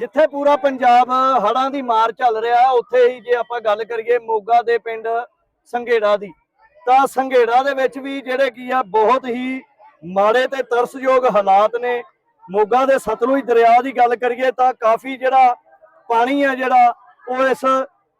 ਜਿੱਥੇ ਪੂਰਾ ਪੰਜਾਬ ਹੜ੍ਹਾਂ ਦੀ ਮਾਰ ਚੱਲ ਰਿਹਾ ਉੱਥੇ ਹੀ ਜੇ ਆਪਾਂ ਗੱਲ ਕਰੀਏ ਮੋਗਾ ਦੇ ਪਿੰਡ ਸੰਘੇੜਾ ਦੀ, ਤਾਂ ਸੰਘੇੜਾ ਦੇ ਵਿੱਚ ਵੀ ਜਿਹੜੇ ਕੀ ਆ, ਬਹੁਤ ਹੀ ਮਾੜੇ ਤੇ ਤਰਸਯੋਗ ਹਾਲਾਤ ਨੇ। ਮੋਗਾ ਦੇ ਸਤਲੁਜ ਦਰਿਆ ਦੀ ਗੱਲ ਕਰੀਏ ਤਾਂ ਕਾਫੀ ਜਿਹੜਾ ਪਾਣੀ ਆ ਜਿਹੜਾ, ਉਹ ਇਸ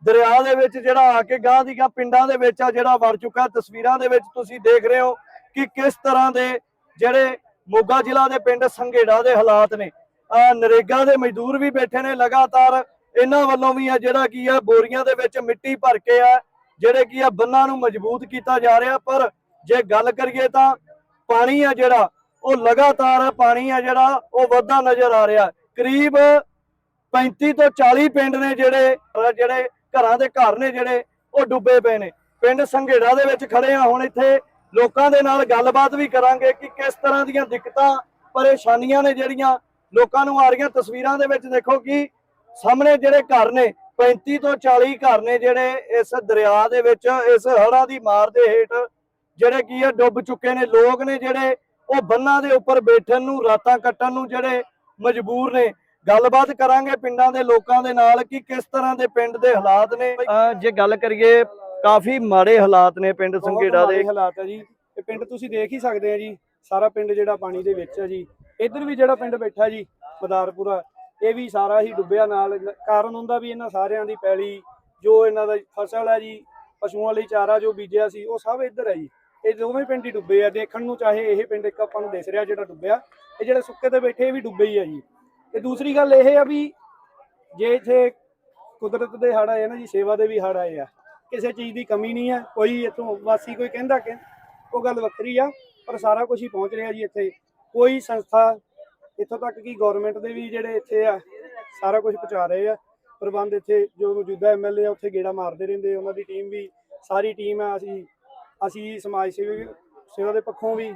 ਦਰਿਆ ਦੇ ਵਿੱਚ ਜਿਹੜਾ ਆ ਕੇ ਗਾਂ ਦੀ ਗਾਂ ਪਿੰਡਾਂ ਦੇ ਵਿੱਚ ਆ ਜਿਹੜਾ ਵੜ ਚੁੱਕਾ। ਤਸਵੀਰਾਂ ਦੇ ਵਿੱਚ ਤੁਸੀਂ ਦੇਖ ਰਹੇ ਹੋ ਕਿ ਕਿਸ ਤਰ੍ਹਾਂ ਦੇ ਜਿਹੜੇ ਮੋਗਾ ਜ਼ਿਲ੍ਹਾ ਦੇ ਪਿੰਡ ਸੰਘੇੜਾ ਦੇ ਹਾਲਾਤ ਨੇ। ਨਰੇਗਾ ਦੇ ਮਜ਼ਦੂਰ ਵੀ ਬੈਠੇ ਨੇ ਲਗਾਤਾਰ। ਇਹਨਾਂ ਵੱਲੋਂ ਵੀ ਆ ਜਿਹੜਾ ਕੀ ਆ, ਬੋਰੀਆਂ ਦੇ ਵਿੱਚ ਮਿੱਟੀ ਭਰ ਕੇ ਆ, ਜਿਹੜੇ ਕੀ ਆ, ਬੰਨਾਂ ਨੂੰ ਮਜ਼ਬੂਤ ਕੀਤਾ ਜਾ ਰਿਹਾ। ਪਰ ਜੇ ਗੱਲ ਕਰੀਏ ਤਾਂ ਪਾਣੀ ਆ ਜਿਹੜਾ, ਉਹ ਲਗਾਤਾਰ ਪਾਣੀ ਆ ਜਿਹੜਾ, ਉਹ ਵੱਧਦਾ ਨਜ਼ਰ ਆ ਰਿਹਾ। ਕਰੀਬ 35 ਤੋਂ 40 ਪਿੰਡ ਨੇ ਜਿਹੜੇ ਜਿਹੜੇ ਘਰਾਂ ਦੇ ਘਰ ਨੇ ਜਿਹੜੇ, ਉਹ ਡੁੱਬੇ ਪਏ ਨੇ। ਪਿੰਡ ਸੰਘੇੜਾ ਦੇ ਵਿੱਚ ਖੜੇ ਆ। ਹੁਣ ਇੱਥੇ ਲੋਕਾਂ ਦੇ ਨਾਲ ਗੱਲਬਾਤ ਵੀ ਕਰਾਂਗੇ ਕਿ ਕਿਸ ਤਰ੍ਹਾਂ ਦੀਆਂ ਦਿੱਕਤਾਂ, ਪਰੇਸ਼ਾਨੀਆਂ ਨੇ ਜਿਹੜੀਆਂ ਲੋਕਾਂ ਨੂੰ ਆ ਰਹੀਆਂ ਤਸਵੀਰਾਂ ਦੇ ਵਿੱਚ ਦੇਖੋ ਕਿ ਸਾਹਮਣੇ ਜਿਹੜੇ ਘਰ ਨੇ 35 ਤੋਂ 40 ਘਰ ਨੇ ਜਿਹੜੇ ਇਸ ਦਰਿਆ ਦੇ ਵਿੱਚ ਇਸ ਹੜ੍ਹਾਂ ਦੀ ਮਾਰ ਦੇ ਹੇਠ ਜਿਹੜੇ ਕੀ ਆ ਡੁੱਬ ਚੁੱਕੇ ਨੇ। ਲੋਕ ਨੇ ਜਿਹੜੇ ਉਹ ਬੰਨਾਂ ਦੇ ਉੱਪਰ ਬੈਠਣ ਨੂੰ ਰਾਤਾਂ ਕੱਟਣ ਨੂੰ ਜਿਹੜੇ ਮਜਬੂਰ ਨੇ। ਗੱਲਬਾਤ ਕਰਾਂਗੇ ਪਿੰਡਾਂ ਦੇ ਲੋਕਾਂ ਦੇ ਨਾਲ ਕਿ ਕਿਸ ਤਰ੍ਹਾਂ ਦੇ ਪਿੰਡ ਦੇ ਹਾਲਾਤ ਨੇ। ਜੇ ਗੱਲ ਕਰੀਏ ਕਾਫੀ ਮਾੜੇ ਹਾਲਾਤ ਨੇ ਪਿੰਡ ਸੰਘੇੜਾ ਦੇ। ਹਾਲਾਤ ਹੈ ਜੀ। ਇਹ ਪਿੰਡ ਤੁਸੀਂ ਦੇਖ ਹੀ ਸਕਦੇ ਆ ਜੀ। ਸਾਰਾ ਪਿੰਡ ਜਿਹੜਾ ਪਾਣੀ ਦੇ ਵਿੱਚ ਹੈ ਜੀ। ਇੱਧਰ ਵੀ ਜਿਹੜਾ ਪਿੰਡ ਬੈਠਾ ਜੀ ਮਦਾਰਪੁਰਾ ਇਹ ਵੀ ਸਾਰਾ ਹੀ ਡੁੱਬਿਆ ਨਾਲ। ਕਾਰਨ ਹੁੰਦਾ ਵੀ ਇਹਨਾਂ ਸਾਰਿਆਂ ਦੀ ਪੈਲੀ, ਜੋ ਇਹਨਾਂ ਦਾ ਫਸਲ ਹੈ ਜੀ, ਪਸ਼ੂਆਂ ਲਈ ਚਾਰਾ ਜੋ ਬੀਜਿਆ ਸੀ, ਉਹ ਸਭ ਇੱਧਰ ਹੈ ਜੀ। ਇਹ ਦੋਵੇਂ ਪਿੰਡ ਹੀ ਡੁੱਬੇ ਆ, ਦੇਖਣ ਨੂੰ ਚਾਹੇ ਇਹ ਪਿੰਡ ਇੱਕ ਆਪਾਂ ਨੂੰ ਦਿਸ ਰਿਹਾ ਜਿਹੜਾ ਡੁੱਬਿਆ, ਇਹ ਜਿਹੜੇ ਸੁੱਕੇ ਤੇ ਬੈਠੇ ਇਹ ਵੀ ਡੁੱਬੇ ਹੀ ਆ ਜੀ। ਤੇ ਦੂਸਰੀ ਗੱਲ ਇਹ ਆ ਵੀ ਜੇ ਇੱਥੇ ਕੁਦਰਤ ਦੇ ਹੜ੍ਹ ਆਏ ਨਾ ਜੀ, ਸੇਵਾ ਦੇ ਵੀ ਹੜ੍ਹ ਆਏ ਆ, ਕਿਸੇ ਚੀਜ਼ ਦੀ ਕਮੀ ਨਹੀਂ ਹੈ ਕੋਈ ਇੱਥੋਂ ਵਾਸੀ ਕੋਈ ਕਹਿੰਦਾ ਕਿ ਉਹ ਗੱਲ ਵੱਖਰੀ ਆ, ਪਰ ਸਾਰਾ ਕੁਝ ਹੀ ਪਹੁੰਚ ਰਿਹਾ ਜੀ ਇੱਥੇ। ਕੋਈ ਸੰਸਥਾ ਇੱਥੋਂ ਤੱਕ ਕਿ ਗਵਰਨਮੈਂਟ ਦੇ ਵੀ ਜਿਹੜੇ ਇੱਥੇ ਆ, ਸਾਰਾ ਕੁਝ ਪਹੁੰਚਾ ਰਹੇ ਆ। ਪ੍ਰਬੰਧ ਇੱਥੇ ਜੋ ਮੌਜੂਦਾ ਐਮਐਲਏ ਆ, ਉੱਥੇ ਗੇੜਾ ਮਾਰਦੇ ਰਹਿੰਦੇ ਉਹਨਾਂ ਦੀ ਟੀਮ ਵੀ, ਸਾਰੀ ਟੀਮ ਆ ਅਸੀਂ ਅਸੀਂ ਸਮਾਜ ਸੇਵੀ, ਸੇਵਾ ਦੇ ਪੱਖੋਂ ਵੀ,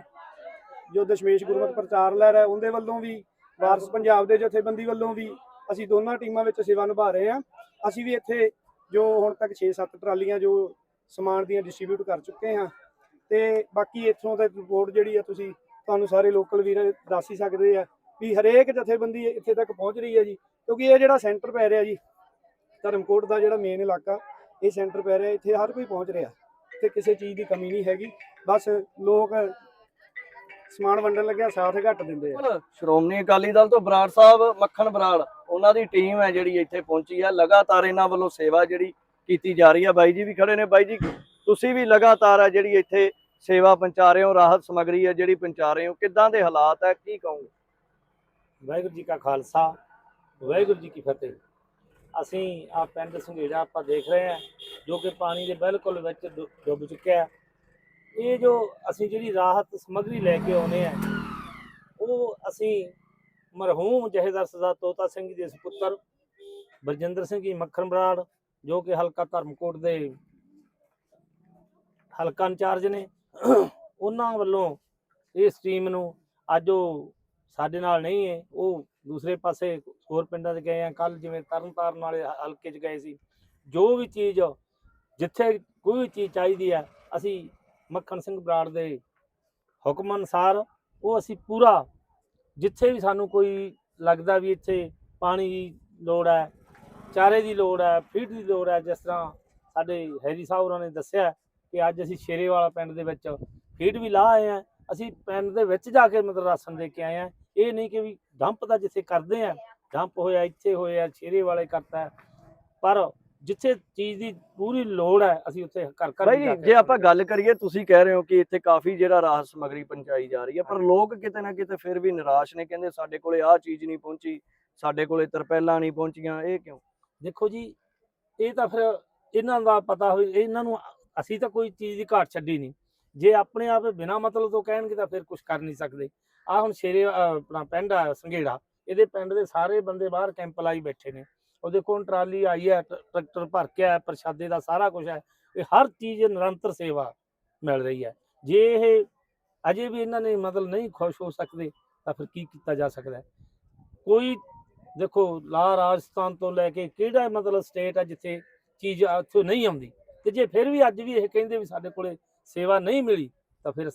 ਜੋ ਦਸ਼ਮੇਸ਼ ਗੁਰਮਤ ਪ੍ਰਚਾਰ ਲੈ ਰਿਹਾ ਉਹਦੇ ਵੱਲੋਂ ਵੀ, ਵਾਰਸ ਪੰਜਾਬ ਦੇ ਜਥੇਬੰਦੀ ਵੱਲੋਂ ਵੀ, ਅਸੀਂ ਦੋਨਾਂ ਟੀਮਾਂ ਵਿੱਚ ਸੇਵਾ ਨਿਭਾ ਰਹੇ ਹਾਂ ਅਸੀਂ ਵੀ ਇੱਥੇ ਜੋ ਹੁਣ ਤੱਕ 6-7 ਟਰਾਲੀਆਂ ਜੋ ਸਮਾਨ ਦੀਆਂ ਡਿਸਟ੍ਰੀਬਿਊਟ ਕਰ ਚੁੱਕੇ ਹਾਂ ਤੇ ਬਾਕੀ ਇੱਥੋਂ ਤੇ ਰਿਪੋਰਟ ਜਿਹੜੀ ਆ ਤੁਸੀਂ ਤੁਹਾਨੂੰ ਸਾਰੇ ਲੋਕਲ ਵੀਰ ਦੱਸ ਹੀ ਸਕਦੇ ਆ ਵੀ ਹਰੇਕ ਜਥੇਬੰਦੀ ਇੱਥੇ ਤੱਕ ਪਹੁੰਚ ਰਹੀ ਹੈ ਜੀ, ਕਿਉਂਕਿ ਇਹ ਜਿਹੜਾ ਸੈਂਟਰ ਪੈ ਰਿਹਾ ਜੀ, ਧਰਮਕੋਟ ਦਾ ਜਿਹੜਾ ਮੇਨ ਇਲਾਕਾ, ਇਹ ਸੈਂਟਰ ਪੈ ਰਿਹਾ, ਇੱਥੇ ਹਰ ਕੋਈ ਪਹੁੰਚ ਰਿਹਾ, ਇੱਥੇ ਕਿਸੇ ਚੀਜ਼ ਦੀ ਕਮੀ ਨਹੀਂ ਹੈਗੀ, ਬਸ ਲੋਕ ਸਮਾਨ ਵੰਡਣ ਲੱਗਿਆ, ਸਾਥ ਘੱਟ ਦਿੰਦੇ ਆ। ਸ਼੍ਰੋਮਣੀ ਅਕਾਲੀ ਦਲ ਤੋਂ ਬਰਾੜ ਸਾਹਿਬ, ਮੱਖਣ ਬਰਾੜ, ਉਹਨਾਂ ਦੀ ਟੀਮ ਹੈ ਜਿਹੜੀ ਇੱਥੇ ਪਹੁੰਚੀ ਹੈ ਲਗਾਤਾਰ ਇਹਨਾਂ ਵੱਲੋਂ ਸੇਵਾ ਜਿਹੜੀ ਕੀਤੀ ਜਾ ਰਹੀ ਹੈ ਬਾਈ ਜੀ ਵੀ ਖੜੇ ਨੇ, ਬਾਈ ਜੀ ਤੁਸੀਂ ਵੀ ਲਗਾਤਾਰ ਆ ਜਿਹੜੀ ਇੱਥੇ ਸੇਵਾ ਪਹੁੰਚਾ ਰਹੇ ਹੋ, ਰਾਹਤ ਸਮੱਗਰੀ ਹੈ ਜਿਹੜੀ ਪਹੁੰਚਾ ਰਹੇ ਹੋ, ਕਿੱਦਾਂ ਦੇ ਹਾਲਾਤ ਹੈ ਕੀ ਕਹੋਗੇ? ਵਾਹਿਗੁਰੂ ਜੀ ਕਾ ਖਾਲਸਾ, ਵਾਹਿਗੁਰੂ ਜੀ ਕੀ ਫਤਿਹ। ਅਸੀਂ ਆ ਪਿੰਡ ਸੰਘੇੜਾ ਆਪਾਂ ਦੇਖ ਰਹੇ ਹਾਂ, ਜੋ ਕਿ ਪਾਣੀ ਦੇ ਬਿਲਕੁਲ ਵਿੱਚ ਡੁ- ਡੁੱਬ ਚੁੱਕਿਆ ਹੈ। ਇਹ ਜੋ ਅਸੀਂ ਜਿਹੜੀ ਰਾਹਤ ਸਮੱਗਰੀ ਲੈ ਕੇ ਆਉਨੇ ਆ ਉਹ ਅਸੀਂ ਮਰਹੂਮ ਜਹੇਦਾਰ ਸਰਦਾਰ ਤੋਤਾ ਸਿੰਘ ਜੀ ਦੇ ਸੁਪੁੱਤਰ ਬਰਜਿੰਦਰ ਸਿੰਘ ਜੀ ਮੱਖਣ ਬਰਾੜ, ਜੋ ਕਿ ਹਲਕਾ ਧਰਮਕੋਟ ਦੇ ਹਲਕਾ ਇੰਚਾਰਜ ਨੇ। ਉਹਨਾਂ ਵੱਲੋਂ ਇਸ ਟੀਮ ਨੂੰ ਅੱਜ ਉਹ ਸਾਡੇ ਨਾਲ ਨਹੀਂ ਹੈ। ਉਹ ਦੂਸਰੇ ਪਾਸੇ ਹੋਰ ਪਿੰਡਾਂ 'ਚ ਗਏ ਆ। ਕੱਲ ਜਿਵੇਂ ਤਰਨਤਾਰਨ ਵਾਲੇ ਹਲਕੇ 'ਚ ਗਏ ਸੀ। ਜੋ ਵੀ ਚੀਜ਼ ਜਿੱਥੇ ਕੋਈ ਵੀ ਚੀਜ਼ ਚਾਹੀਦੀ ਹੈ, ਅਸੀਂ ਮੱਖਣ ਸਿੰਘ ਬਰਾੜ ਦੇ ਹੁਕਮ ਅਨੁਸਾਰ ਉਹ ਅਸੀਂ ਪੂਰਾ ਜਿੱਥੇ ਵੀ ਸਾਨੂੰ ਕੋਈ ਲੱਗਦਾ ਵੀ ਇੱਥੇ ਪਾਣੀ ਦੀ ਲੋੜ ਹੈ, ਚਾਰੇ ਦੀ ਲੋੜ ਹੈ, ਫੀਡ ਦੀ ਲੋੜ ਹੈ, ਜਿਸ ਤਰ੍ਹਾਂ ਸਾਡੇ ਹੈਰੀ ਸਾਹਿਬ ਉਹਨਾਂ ਨੇ ਦੱਸਿਆ ਕਿ ਅੱਜ ਅਸੀਂ ਸ਼ੇਰੇਵਾਲਾ ਪਿੰਡ ਦੇ ਵਿੱਚ ਫੀਡ ਵੀ ਲਾ ਆਏ ਆ ਅਸੀਂ ਪਿੰਡ ਦੇ ਵਿੱਚ ਜਾ ਕੇ ਮਤਲਬ ਰਾਸ਼ਨ ਦੇ ਕੇ ਆਏ ਆ ਇਹ ਨਹੀਂ ਕਿ ਵੀ ਡੰਪ ਦਾ ਜਿੱਥੇ ਕਰਦੇ ਆ ਡੰਪ ਹੋਇਆ ਇੱਥੇ ਹੋਇਆ ਸ਼ੇਰੇ ਵਾਲੇ ਕਰਤਾ। ਪਰ ਜਿੱਥੇ ਚੀਜ਼ ਦੀ ਪੂਰੀ ਲੋੜ ਹੈ ਅਸੀਂ ਉੱਥੇ ਘਰ ਘਰ ਬਾਈ ਜੇ ਆਪਾਂ ਗੱਲ ਕਰੀਏ ਤੁਸੀਂ ਕਹਿ ਰਹੇ ਹੋ ਕਿ ਇੱਥੇ ਕਾਫੀ ਜਿਹੜਾ ਰਾਹਤ ਸਮੱਗਰੀ ਪਹੁੰਚਾਈ ਜਾ ਰਹੀ ਹੈ ਪਰ ਲੋਕ ਕਿਤੇ ਨਾ ਕਿਤੇ ਫਿਰ ਵੀ ਨਿਰਾਸ਼ ਨੇ ਕਹਿੰਦੇ ਸਾਡੇ ਕੋਲੇ ਆਹ ਚੀਜ਼ ਨਹੀਂ ਪਹੁੰਚੀ ਸਾਡੇ ਕੋਲੇ ਤਰਪੈਲਾਂ ਨਹੀਂ ਪਹੁੰਚੀਆਂ ਇਹ ਕਿਉਂ? ਦੇਖੋ ਜੀ ਇਹ ਤਾਂ ਫਿਰ ਇਹਨਾਂ ਦਾ ਪਤਾ ਹੋਈ ਇਹਨਾਂ ਨੂੰ ਅਸੀਂ ਤਾਂ ਕੋਈ ਚੀਜ਼ ਦੀ ਘਾਟ ਛੱਡੀ ਨਹੀਂ। ਜੇ ਆਪਣੇ ਆਪ ਬਿਨਾ ਮਤਲਬ ਤੋਂ ਕਹਿਣਗੇ ਤਾਂ ਫਿਰ ਕੁਝ ਕਰ ਨਹੀਂ ਸਕਦੇ। ਆ ਹੁਣ ਸ਼ੇਰੇ ਆਪਣਾ ਪਿੰਡ ਆ, ਸੰਘੇੜਾ। ਇਹਦੇ ਪਿੰਡ ਦੇ ਸਾਰੇ ਬੰਦੇ ਬਾਹਰ ਕੈਂਪ ਲਾਈ ਬੈਠੇ ਨੇ। ਉਹ ਦੇਖੋ ਹੁਣ ਟਰਾਲੀ ਆਈ ਹੈ ਟ- ਟਰੈਕਟਰ ਭਰ ਕੇ ਆਇਆ, ਪ੍ਰਸ਼ਾਦੇ ਦਾ ਸਾਰਾ ਕੁਝ ਹੈ। ਇਹ ਹਰ ਚੀਜ਼ ਨਿਰੰਤਰ ਸੇਵਾ ਮਿਲ ਰਹੀ ਹੈ। ਜੇ ਇਹ ਅਜੇ ਵੀ ਇਹਨਾਂ ਨੇ ਮਤਲਬ ਨਹੀਂ ਖੁਸ਼ ਹੋ ਸਕਦੇ, ਤਾਂ ਫਿਰ ਕੀ ਕੀਤਾ ਜਾ ਸਕਦਾ ਕੋਈ ਦੇਖੋ, ਲਾ ਰਾਜਸਥਾਨ ਤੋਂ ਲੈ ਕੇ ਕਿਹੜਾ ਮਤਲਬ ਸਟੇਟ ਹੈ ਜਿੱਥੇ ਚੀਜ਼ ਉੱਥੇ ਨਹੀਂ ਆਉਂਦੀ? ਤੇ ਜੇ ਫਿਰ ਵੀ ਅੱਜ ਵੀ ਇਹ ਕਹਿੰਦੇ ਵੀ ਸਾਡੇ ਕੋਲੇ ਸੇਵਾ ਨਹੀਂ ਮਿਲੀ ਤਾਂ ਫਿਰ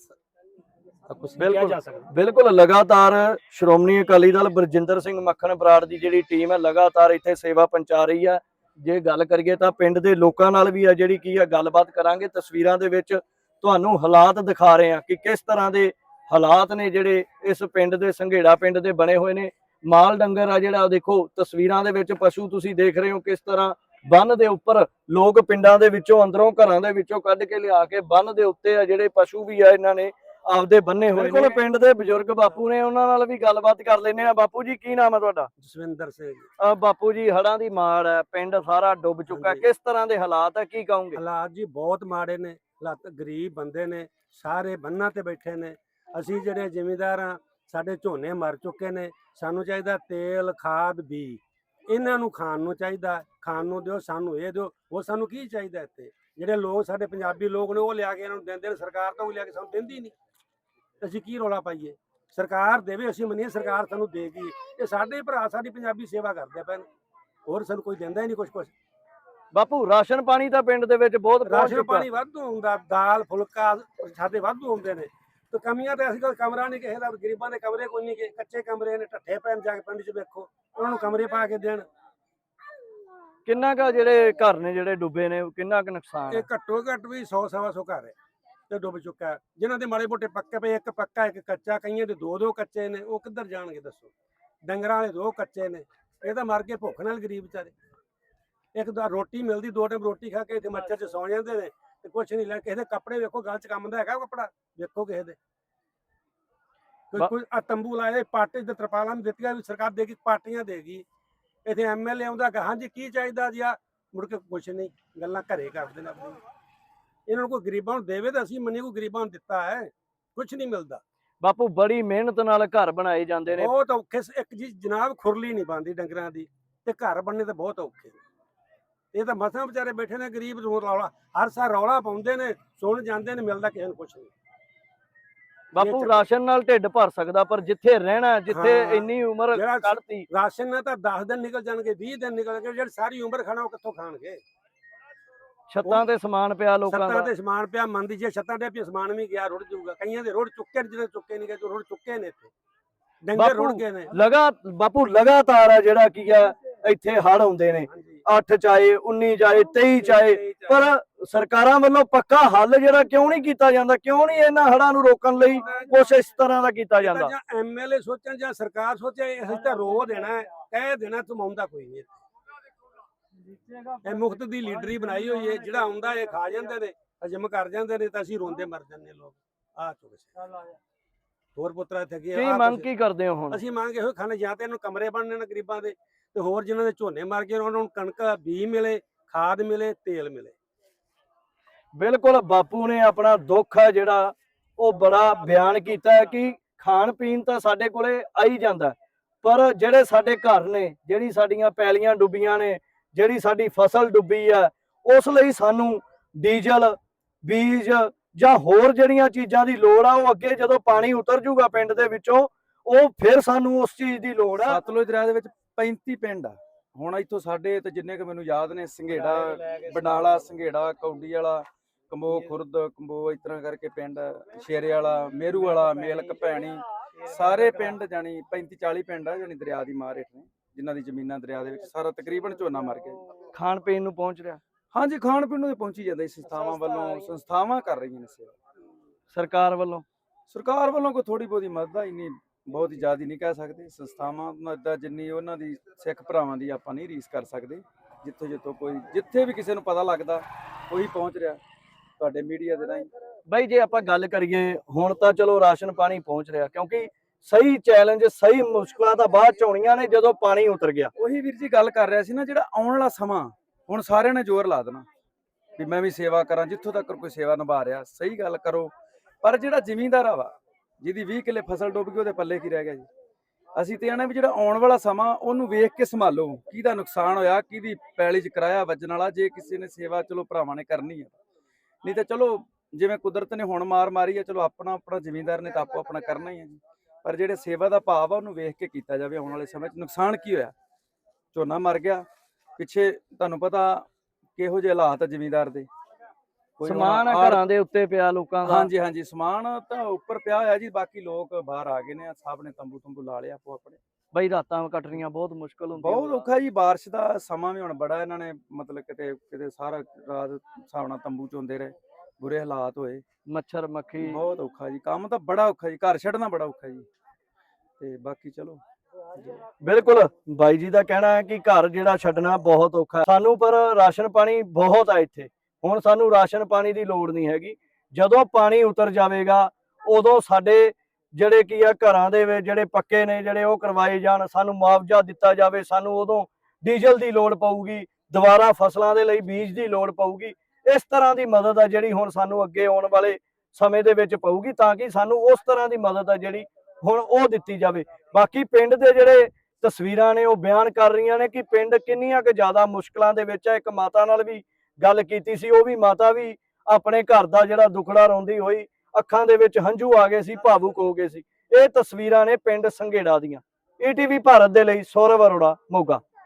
ਕੁਝ ਕਿਹਾ। ਜਾ ਸਕਦਾ ਬਿਲਕੁਲ ਲਗਾਤਾਰ ਸ਼੍ਰੋਮਣੀ ਅਕਾਲੀ ਦਲ ਬਰਜਿੰਦਰ ਸਿੰਘ ਮੱਖਣ ਬਰਾੜ ਦੀ ਜਿਹੜੀ ਟੀਮ ਹੈ ਲਗਾਤਾਰ ਇੱਥੇ ਸੇਵਾ ਪਹੁੰਚਾ ਰਹੀ ਹੈ ਜੇ ਗੱਲ ਕਰੀਏ ਤਾਂ ਪਿੰਡ ਦੇ ਲੋਕਾਂ ਨਾਲ ਵੀ ਆ ਜਿਹੜੀ ਕੀ ਹੈ ਗੱਲਬਾਤ ਕਰਾਂਗੇ ਤਸਵੀਰਾਂ ਦੇ ਵਿੱਚ ਤੁਹਾਨੂੰ ਹਾਲਾਤ ਦਿਖਾ ਰਹੇ ਹਾਂ ਕਿ ਕਿਸ ਤਰ੍ਹਾਂ ਦੇ ਹਾਲਾਤ ਨੇ ਜਿਹੜੇ ਇਸ ਪਿੰਡ ਦੇ ਸੰਘੇੜਾ ਪਿੰਡ ਦੇ ਬਣੇ ਹੋਏ ਨੇ ਮਾਲ ਡੰਗਰ ਆ ਜਿਹੜਾ ਦੇਖੋ ਤਸਵੀਰਾਂ ਦੇ ਵਿੱਚ ਪਸ਼ੂ ਤੁਸੀਂ ਦੇਖ ਰਹੇ ਹੋ ਕਿਸ ਤਰ੍ਹਾਂ ਬੰਨ ਦੇ ਉੱਪਰ ਲੋਕ ਪਿੰਡਾਂ ਦੇ ਵਿੱਚੋਂ ਅੰਦਰੋਂ ਘਰਾਂ ਦੇ ਵਿੱਚੋਂ ਕੱਢ ਕੇ ਲਿਆ ਕੇ ਬੰਨ ਦੇ ਉੱਤੇ ਆ ਜਿਹੜੇ ਪਸ਼ੂ ਵੀ ਆ ਇਹਨਾਂ ਨੇ ਆਪਦੇ ਬੰਨੇ ਹੋਏ ਬਿਲਕੁਲ ਪਿੰਡ ਦੇ ਬਜ਼ੁਰਗ ਬਾਪੂ ਨੇ ਉਹਨਾਂ ਨਾਲ ਵੀ ਗੱਲਬਾਤ ਕਰ ਲੈਨੇ ਆ ਬਾਪੂ ਜੀ ਕੀ ਨਾਮ ਹੈ ਤੁਹਾਡਾ? ਜਸਵਿੰਦਰ ਸਿੰਘ। ਬਾਪੂ ਜੀ ਹੜਾਂ ਦੀ ਮਾਰ ਹੈ ਪਿੰਡ ਸਾਰਾ ਡੁੱਬ ਚੁੱਕਾ। ਕਿਸ ਤਰ੍ਹਾਂ ਦੇ ਹਾਲਾਤ ਹੈ ਕੀ ਕਹੋਗੇ? ਹਾਲਾਤ ਜੀ ਬਹੁਤ ਮਾੜੇ ਨੇ ਹਾਲਾਤ ਗਰੀਬ ਬੰਦੇ ਨੇ ਸਾਰੇ ਬੰਨਾਂ ਤੇ ਬੈਠੇ ਨੇ। ਅਸੀਂ ਜਿਹੜੇ ਜ਼ਿਮੀਂਦਾਰ ਆ ਸਾਡੇ ਝੋਨੇ ਮਰ ਚੁੱਕੇ ਨੇ ਸਾਨੂੰ ਚਾਹੀਦਾ ਤੇਲ ਖਾਦ ਬੀ। ਇਹਨਾਂ ਨੂੰ ਖਾਣ ਨੂੰ ਚਾਹੀਦਾ ਖਾਣ ਨੂੰ ਦਿਓ ਸਾਨੂੰ ਇਹ ਦਿਓ ਉਹ ਸਾਨੂੰ ਕੀ ਚਾਹੀਦਾ ਇੱਥੇ? ਜਿਹੜੇ ਲੋਕ ਸਾਡੇ ਪੰਜਾਬੀ ਲੋਕ ਨੇ ਉਹ ਲਿਆ ਕੇ ਇਹਨਾਂ ਨੂੰ ਦਿੰਦੇ ਨੇ ਸਰਕਾਰ ਤਾਂ ਉਹ ਲਿਆ ਕੇ ਸਾਨੂੰ ਦਿੰਦੀ ਨਹੀਂ। ਅਸੀਂ ਕੀ ਰੋਲਾ ਪਾਈਏ? ਸਰਕਾਰ ਦੇਵੇ ਅਸੀਂ ਮੰਨੀਏ ਸਰਕਾਰ ਸਾਨੂੰ ਦੇਗੀ। ਇਹ ਸਾਡੇ ਭਰਾ ਸਾਡੀ ਪੰਜਾਬੀ ਸੇਵਾ ਕਰਦੇ ਪਏ ਨੇ। ਹੋਰ ਸਾਨੂੰ ਕੋਈ ਦਿੰਦਾ ਹੀ ਨਹੀਂ ਕੁਛ ਕੁਛ ਬਾਪੂ ਰਾਸ਼ਨ ਪਾਣੀ ਤਾਂ ਪਿੰਡ ਦੇ ਵਿੱਚ ਬਹੁਤ ਰਾਸ਼ਨ ਪਾਣੀ ਵਾਧੂ ਹੁੰਦਾ ਦਾਲ ਫੁਲਕਾ ਸਾਡੇ ਵਾਧੂ ਹੁੰਦੇ ਨੇ। ਤੇ ਕਮੀਆਂ ਤੇ ਅਸੀਂ ਕੋਈ ਕਮਰਾ ਨਹੀਂ ਕਿਸੇ ਦਾ ਗਰੀਬਾਂ ਦੇ ਕਮਰੇ ਕੋਈ ਨਹੀਂ ਕਿ ਕੱਚੇ ਕਮਰੇ ਨੇ ਢੱਠੇ ਪੈਣ ਜਾ ਕੇ ਪਿੰਡ 'ਚ ਵੇਖੋ ਉਹਨਾਂ ਨੂੰ ਕਮਰੇ ਪਾ ਕੇ ਦੇਣ। ਕਿੰਨਾ ਕਾ ਜਿਹੜੇ ਘਰ ਨੇ ਜਿਹੜੇ ਡੁੱਬੇ ਨੇ ਕਿੰਨਾ ਕੁ ਨੁਕਸਾਨ ਇਹ ਹੈ ਘੱਟੋ ਘੱਟ ਵੀ 100 ਸਵਾ ਸੌ ਘਰ ਹੈ ਤੇ ਡੁੱਬ ਚੁੱਕਾ ਹੈ। ਜਿਨ੍ਹਾਂ ਦੇ ਮਾੜੇ ਮੋਟੇ ਪੱਕੇ ਪਏ ਇੱਕ ਪੱਕਾ ਇੱਕ ਕੱਚਾ ਕਈਆਂ ਦੇ ਦੋ ਦੋ ਕੱਚੇ ਨੇ ਉਹ ਕਿੱਧਰ ਜਾਣਗੇ ਦੱਸੋ? ਡੰਗਰਾਂ ਵਾਲੇ ਦੋ ਕੱਚੇ ਨੇ ਇਹ ਤਾਂ ਮਰ ਕੇ ਭੁੱਖ ਨਾਲ ਗਰੀਬ ਵਿਚਾਰੇ। ਇੱਕ ਤਾਂ ਰੋਟੀ ਮਿਲਦੀ ਦੋ ਟਾਈਮ ਰੋਟੀ ਖਾ ਕੇ ਇੱਥੇ ਮੱਛਰ 'ਚ ਸੌ ਜਾਂਦੇ ਨੇ ਤੇ ਕੁਛ ਨਹੀਂ ਲੈ ਕਿਸੇ ਦੇ ਕੱਪੜੇ ਵੇਖੋ ਗਲ 'ਚ ਕੰਮ ਦਾ ਹੈਗਾ ਕੱਪੜਾ। ਵੇਖੋ ਕਿਸੇ ਦੇ। ਕੋਈ ਕੋਈ ਆ ਤੰਬੂ ਲਾਏ ਪਾਟੇ ਦੇ ਤਰਪਾਲਾਂ ਵੀ ਦਿੱਤੀਆਂ ਵੀ ਸਰਕਾਰ ਦੇਗੀ ਪਾਰਟੀਆਂ ਦੇਗੀ। ਇੱਥੇ ਐਮਐਲਏ ਆਉਂਦਾ ਕਿ ਹਾਂਜੀ ਕੀ ਚਾਹੀਦਾ ਜੀ ਆ? ਮੁੜ ਕੇ ਕੁਛ ਨਹੀਂ ਗੱਲਾਂ ਘਰੇ ਕਰਦੇ ਨੇ ਆਪਣੀ ਇਹਨਾਂ ਨੂੰ ਕੋਈ ਗਰੀਬਾਂ ਨੂੰ ਦੇਵੇ ਤਾਂ ਅਸੀਂ ਮੰਨੀ ਕੋਈ ਗਰੀਬਾਂ ਨੂੰ ਦਿੱਤਾ ਹੈ ਕੁਛ ਨਹੀਂ ਮਿਲਦਾ। ਬਾਪੂ ਬੜੀ ਮਿਹਨਤ ਨਾਲ ਘਰ ਬਣਾਏ ਜਾਂਦੇ ਨੇ। ਬਹੁਤ ਔਖੇ ਇੱਕ ਜੀ ਜਨਾਬ ਖੁਰਲੀ ਨਹੀਂ ਬੰਦੀ ਡੰਗਰਾਂ ਦੀ ਤੇ ਘਰ ਬਣਨੇ ਤਾਂ ਬਹੁਤ ਔਖੇ ਨੇ। ਇਹ ਤਾਂ ਮਸਾਂ ਵਿਚਾਰੇ ਬੈਠੇ ਨੇ ਗਰੀਬ ਰੌਲਾ ਹਰ ਸਾਲ ਰੌਲਾ ਪਾਉਂਦੇ ਨੇ ਸੁਣ ਜਾਂਦੇ ਨੇ ਮਿਲਦਾ ਕਿਸੇ ਨੂੰ ਕੁਛ ਨਹੀਂ। ਬਾਪੂ ਰਾਸ਼ਨ ਨਾਲ ਢਿੱਡ ਭਰ ਸਕਦਾ ਪਰ ਜਿੱਥੇ ਰਹਿਣਾ ਜਿੱਥੇ। ਇੰਨੀ ਉਮਰ ਕੱਢਤੀ। ਰਾਸ਼ਨ ਨਾਲ ਤਾਂ 10 ਦਿਨ ਨਿਕਲ ਜਾਣਗੇ 20 ਦਿਨ ਨਿਕਲ ਜਾਣਗੇ ਜਿਹੜੇ ਸਾਰੀ ਉਮਰ ਖਾਣਾ ਉਹ ਕਿੱਥੋਂ ਖਾਣਗੇ? ਛੱਤਾਂ ਤੇ ਸਮਾਨ ਪਿਆ ਲੋਕਾਂ ਛੱਤਾਂ ਦਾ। ਤੇ ਸਮਾਨ ਪਿਆ ਮੰਦੀ ਜੇ ਛੱਤਾਂ ਤੇ ਪਿਆ ਸਮਾਨ ਵੀ ਗਿਆ ਰੁੜ ਜਾਊਗਾ। ਕਈਆਂ ਦੇ ਰੁੜ ਚੁੱਕੇ ਨੇ ਜਿਹੜੇ ਚੁੱਕੇ ਨਹੀਂ ਗਏ ਜੋ ਰੁੜ ਚੁੱਕੇ ਨੇ ਇੱਥੇ। ਡੰਗਰ ਰੁੜ ਗਏ ਨੇ। ਲਗਾ ਬਾਪੂ ਲਗਾਤਾਰ ਆ ਜਿਹੜਾ ਕੀ ਆ ਇੱਥੇ ਹੜ ਆਉਂਦੇ ਨੇ। ਹਾਂਜੀ। 8 ਚਾਹੇ 19 ਚਾਹੇ 23 ਚਾਹੇ। ਪਰ ਸਰਕਾਰਾਂ ਵੱਲੋਂ ਪੱਕਾ ਹੱਲ ਜਿਹੜਾ ਕਿਉਂ ਨਹੀਂ ਕੀਤਾ ਜਾਂਦਾ? ਕਿਉਂ ਨਹੀਂ ਇਹਨਾਂ ਹੜਾਂ ਨੂੰ ਰੋਕਣ ਲਈ ਕੁਛ ਇਸ ਤਰ੍ਹਾਂ ਦਾ ਕੀਤਾ ਜਾਂਦਾ? ਜਾਂ ਐਮਐਲਏ ਸੋਚਣ ਜਾਂ ਸਰਕਾਰ ਸੋਚੇ ਅਸੀਂ ਤਾਂ ਰੋ ਦੇਣਾ ਹੈ, ਕਹਿ ਦੇਣਾ ਤੂੰ ਆਉਂਦਾ ਕੋਈ ਨਹੀਂ ਇਹ ਮੁਫਤ ਦੀ ਲੀਡਰੀ ਬਣਾਈ ਹੋਈ ਹੈ ਜਿਹੜਾ ਆਉਂਦਾ ਇਹ ਖਾ ਜਾਂਦੇ ਨੇ ਹਜਮ ਕਰ ਜਾਂਦੇ ਨੇ ਤਾਂ ਅਸੀਂ ਰੋਂਦੇ ਮਰ ਜਾਂਦੇ ਲੋਕ। ਆ ਚੁੱਕੇ ਹੋਰ ਪੁੱਤਰਾ ਇੱਥੇ ਕੀ ਕੀ ਮੰਗ ਕੀ ਕਰਦੇ ਹੋ ਹੁਣ? ਅਸੀਂ ਮੰਗ ਇਹੋ ਖਾਣੇ ਜਾਂ ਤੇ ਇਹਨੂੰ ਕਮਰੇ ਬਣਨੇ ਨੇ ਗਰੀਬਾਂ ਦੇ ਤੇ ਹੋਰ ਜਿਨ੍ਹਾਂ ਦੇ ਝੋਨੇ ਮਰ ਗਏ ਉਹਨਾਂ ਨੂੰ ਕਣਕ ਬੀ ਮਿਲੇ ਖਾਦ ਮਿਲੇ ਤੇਲ ਮਿਲੇ। ਬਿਲਕੁਲ ਬਾਪੂ ਨੇ ਆਪਣਾ ਦੁੱਖ ਹੈ ਜਿਹੜਾ ਉਹ ਬੜਾ ਬਿਆਨ ਕੀਤਾ ਹੈ ਕਿ ਖਾਣ ਪੀਣ ਤਾਂ ਸਾਡੇ ਕੋਲੇ ਆਈ ਜਾਂਦਾ। ਪਰ ਜਿਹੜੇ ਸਾਡੇ ਘਰ ਨੇ ਜਿਹੜੀ ਸਾਡੀਆਂ ਪੈਲੀਆਂ ਡੁੱਬੀਆਂ ਨੇ ਜਿਹੜੀ ਸਾਡੀ ਫਸਲ ਡੁੱਬੀ ਹੈ ਉਸ ਲਈ ਸਾਨੂੰ ਡੀਜ਼ਲ ਬੀਜ ਜਾਂ ਹੋਰ ਜਿਹੜੀਆਂ ਚੀਜ਼ਾਂ ਦੀ ਲੋੜ ਆ ਉਹ ਅੱਗੇ ਜਦੋਂ ਪਾਣੀ ਉਤਰ ਜੂਗਾ ਪਿੰਡ ਦੇ ਵਿੱਚੋਂ ਉਹ ਫਿਰ ਸਾਨੂੰ ਉਸ ਚੀਜ਼ ਦੀ ਲੋੜ ਆ ਸਤਲੁਜ ਦਰਿਆ ਦੇ ਵਿੱਚ 35 ਪਿੰਡ ਆ ਹੁਣ ਇੱਥੋਂ ਸਾਡੇ ਤੇ ਜਿੰਨੇ ਕੁ ਮੈਨੂੰ ਯਾਦ ਨੇ ਸੰਘੇੜਾ ਬਡਾਲਾ ਸੰਘੇੜਾ ਕੌਡੀ ਵਾਲਾ ਕੰਬੋ ਖੁਰਦ ਕੰਬੋ ਇਸ ਤਰ੍ਹਾਂ ਕਰਕੇ ਪਿੰਡ ਸ਼ੇਰੇ ਵਾਲਾ ਮੇਰੂ ਵਾਲਾ ਮੇਲਕ ਭੈਣੀ ਸਾਰੇ ਪਿੰਡ ਜਾਣੀ 35 40 ਪਿੰਡ ਆ ਜਾਣੀ ਦਰਿਆ ਦੀ ਮਾਰ ਹੇਠ ਨੇ ਜਿਨ੍ਹਾਂ ਦੀ ਜ਼ਮੀਨਾਂ ਦਰਿਆ ਦੇ ਵਿੱਚ ਸਾਰਾ ਤਕਰੀਬਨ ਝੋਨਾ ਮਰ ਗਿਆ ਖਾਣ ਪੀਣ ਨੂੰ ਪਹੁੰਚ ਰਿਹਾ। ਹਾਂਜੀ ਖਾਣ ਪੀਣ ਨੂੰ ਪਹੁੰਚੀ ਜਾਂਦਾ ਸੰਸਥਾਵਾਂ ਵੱਲੋਂ ਸੰਸਥਾਵਾਂ ਕਰ ਰਹੀਆਂ ਨੇ ਸੇਵਾ। ਸਰਕਾਰ ਵੱਲੋਂ? ਸਰਕਾਰ ਵੱਲੋਂ ਕੋਈ ਥੋੜੀ ਬਹੁਤੀ ਮਦਦ ਆ ਇੰਨੀ ਬਹੁਤ ਜ਼ਿਆਦਾ ਨਹੀਂ ਕਹਿ ਸਕਦੇ। ਸੰਸਥਾਵਾਂ ਮਦਦ ਜਿੰਨੀ ਉਹਨਾਂ ਦੀ ਸਿੱਖ ਭਰਾਵਾਂ ਦੀ ਆਪਾਂ ਨਹੀਂ ਰੀਸ ਕਰ ਸਕਦੇ ਜਿੱਥੋਂ ਜਿੱਥੋਂ ਕੋਈ ਜਿੱਥੇ ਵੀ ਕਿਸੇ ਨੂੰ ਪਤਾ ਲੱਗਦਾ ਉਹੀ ਪਹੁੰਚ ਰਿਹਾ। ਤੁਹਾਡੇ ਮੀਡੀਆ ਦੇ ਰਾਹੀਂ। ਬਈ, ਜੇ ਆਪਾਂ ਗੱਲ ਕਰੀਏ, ਹੁਣ ਤਾਂ ਚਲੋ ਰਾਸ਼ਨ ਪਾਣੀ ਪਹੁੰਚ ਰਿਹਾ, ਕਿਉਂਕਿ ਸਹੀ ਚੈਲੰਜ ਸਹੀ ਮੁਸ਼ਕਲਾਂ ਤਾਂ ਬਾਅਦ ਚ ਆਉਣੀਆਂ ਨੇ ਜਦੋਂ ਪਾਣੀ ਉਤਰ ਗਿਆ। ਉਹੀ ਵੀਰ ਜੀ ਗੱਲ ਕਰ ਰਿਹਾ ਸੀ ਨਾ, ਜਿਹੜਾ ਆਉਣ ਵਾਲਾ ਸਮਾਂ, ਹੁਣ ਸਾਰਿਆਂ ਨੇ ਜ਼ੋਰ ਲਾ ਦੇਣਾ। ਵੀ ਮੈਂ ਵੀ ਸੇਵਾ ਕਰਾਂ, ਜਿੱਥੋਂ ਤੱਕ ਕੋਈ ਸੇਵਾ ਨਿਭਾ ਰਿਹਾ, ਸਹੀ ਗੱਲ ਕਰੋ। ਪਰ ਜਿਹੜਾ ਜ਼ਿਮੀਂਦਾਰ ਆ ਵਾ, ਜਿਹਦੀ 20 ਕਿੱਲੇ ਫਸਲ ਡੁੱਬ ਗਈ, ਉਹਦੇ ਪੱਲੇ ਕੀ ਰਹਿ ਗਿਆ ਜੀ? ਅਸੀਂ ਤੇ ਆਣਾ ਵੀ ਜਿਹੜਾ ਆਉਣ ਵਾਲਾ ਸਮਾਂ, ਉਹਨੂੰ ਵੇਖ ਕੇ ਸੰਭਾਲੋ। ਕਿਹਦਾ ਨੁਕਸਾਨ ਹੋਇਆ, ਕਿਹਦੀ ਪੈਲੀ 'ਚ ਕਿਰਾਇਆ ਵੱਜਣ ਵਾਲਾ, ਜੇ ਕਿਸੇ ਨੇ ਸੇਵਾ ਚਲੋ ਭਰਾਵਾਂ ਨੇ ਕਰਨੀ ਹੈ ਨਹੀਂ ਤਾਂ ਚਲੋ ਜਿਵੇਂ ਕੁਦਰਤ ਨੇ ਹੁਣ ਮਾਰ ਮਾਰੀ ਹੈ ਚਲੋ ਆਪਣਾ ਆਪਣਾ ਜ਼ਿਮੀਂਦਾਰ ਨੇ ਤਾਂ ਆਪੋ ਆਪਣਾ ਕਰਨਾ ਹੀ ਹੈ ਜੀ। ਪਰ ਜਿਹੜੇ ਸੇਵਾ ਦਾ ਭਾਵ ਆ ਉਹਨੂੰ ਵੇਖ ਕੇ ਕੀਤਾ ਜਾਵੇ ਆਉਣ ਵਾਲੇ ਸਮੇਂ 'ਚ। ਨੁਕਸਾਨ ਕੀ ਹੋਇਆ? ਝੋਨਾ ਮਰ ਗਿਆ। ਪਿੱਛੇ ਤੁਹਾਨੂੰ ਪਤਾ ਕਿਹੋ ਜਿਹੇ ਹਾਲਾਤ ਆ ਜ਼ਿਮੀਂਦਾਰ ਦੇ। ਸਮਾਨ ਘਰਾਂ ਦੇ ਉੱਤੇ ਪਿਆ ਲੋਕਾਂ ਦਾ। ਹਾਂਜੀ ਹਾਂਜੀ। ਸਮਾਨ ਤਾਂ ਉੱਪਰ ਪਿਆ ਹੋਇਆ ਜੀ ਬਾਕੀ ਲੋਕ ਬਾਹਰ ਆ ਗਏ ਨੇ ਸਭ ਨੇ ਤੰਬੂ ਤੰਬੂ ਲਾ ਲਿਆ ਆਪੋ ਆਪਣੇ ਬਈ ਰਾਤਾਂ ਕੱਟਣੀਆਂ ਬਹੁਤ ਮੁਸ਼ਕਲ ਹੁੰਦੀਆਂ ਬਹੁਤ ਔਖਾ ਜੀ ਬਾਰਿਸ਼ ਦਾ ਸਮਾਂ ਵੀ ਹੁਣ ਬੜਾ ਇਹਨਾਂ ਨੇ ਮਤਲਬ ਕਿਤੇ ਕਿਤੇ ਸਾਰਾ ਰਾਤ ਨਾਲ ਤੰਬੂ ਚ ਹੁੰਦੇ ਰਹੇ ਬੁਰੇ ਹਾਲਾਤ ਹੋਏ। ਮੱਛਰ ਮੱਖੀ। ਬਹੁਤ ਔਖਾ ਜੀ ਕੰਮ ਤਾਂ ਬੜਾ ਔਖਾ ਜੀ ਘਰ ਛੱਡਣਾ ਬੜਾ ਔਖਾ ਜੀ। ਤੇ ਬਾਕੀ ਚਲੋ। ਬਿਲਕੁਲ ਬਾਈ ਜੀ ਦਾ ਕਹਿਣਾ ਹੈ ਕਿ ਘਰ ਜਿਹੜਾ ਛੱਡਣਾ ਬਹੁਤ ਔਖਾ। ਸਾਨੂੰ ਪਰ ਰਾਸ਼ਨ ਪਾਣੀ ਬਹੁਤ ਆ ਇੱਥੇ। ਹੁਣ ਸਾਨੂੰ ਰਾਸ਼ਨ ਪਾਣੀ ਦੀ ਲੋੜ ਨਹੀਂ ਹੈਗੀ। ਜਦੋਂ ਪਾਣੀ ਉਤਰ ਜਾਵੇਗਾ ਉਦੋਂ ਸਾਡੇ ਜਿਹੜੇ ਕੀ ਆ ਘਰਾਂ ਦੇ ਵਿੱਚ ਜਿਹੜੇ ਪੱਕੇ ਨੇ, ਜਿਹੜੇ ਉਹ ਕਰਵਾਏ ਜਾਣ, ਸਾਨੂੰ ਮੁਆਵਜ਼ਾ ਦਿੱਤਾ ਜਾਵੇ, ਸਾਨੂੰ ਉਦੋਂ ਡੀਜ਼ਲ ਦੀ ਲੋੜ ਪਊਗੀ, ਦੁਬਾਰਾ ਫਸਲਾਂ ਦੇ ਲਈ ਬੀਜ ਦੀ ਲੋੜ ਪਊਗੀ, ਇਸ ਤਰ੍ਹਾਂ ਦੀ ਮਦਦ ਆ ਜਿਹੜੀ ਹੁਣ ਸਾਨੂੰ ਅੱਗੇ ਆਉਣ ਵਾਲੇ ਸਮੇਂ ਦੇ ਵਿੱਚ ਪਊਗੀ ਤਾਂ ਕਿ ਸਾਨੂੰ ਉਸ ਤਰ੍ਹਾਂ ਦੀ ਮਦਦ ਆ ਜਿਹੜੀ ਹੁਣ ਉਹ ਦਿੱਤੀ ਜਾਵੇ। ਬਾਕੀ ਪਿੰਡ ਦੇ ਜਿਹੜੇ ਤਸਵੀਰਾਂ ਨੇ, ਉਹ ਬਿਆਨ ਕਰ ਰਹੀਆਂ ਨੇ ਕਿ ਪਿੰਡ ਕਿੰਨੀਆਂ ਕੁ ਜ਼ਿਆਦਾ ਮੁਸ਼ਕਲਾਂ ਦੇ ਵਿੱਚ ਹੈ ਇੱਕ ਮਾਤਾ ਨਾਲ ਵੀ ਗੱਲ ਕੀਤੀ ਸੀ, ਉਹ ਵੀ ਮਾਤਾ ਵੀ ਆਪਣੇ ਘਰ ਦਾ ਜਿਹੜਾ ਦੁਖੜਾ ਰੋਂਦੀ ਹੋਈ ਅੱਖਾਂ ਦੇ ਵਿੱਚ ਹੰਝੂ ਆ ਗਏ ਸੀ, ਭਾਵੁਕ ਹੋ ਗਏ ਸੀ। ਇਹ ਤਸਵੀਰਾਂ ਨੇ ਪਿੰਡ ਸੰਘੇੜਾ ਦੀਆਂ। ਈਟੀਵੀ ਭਾਰਤ ਦੇ ਲਈ ਸੌਰਵ ਅਰੋੜਾ, ਮੋਗਾ।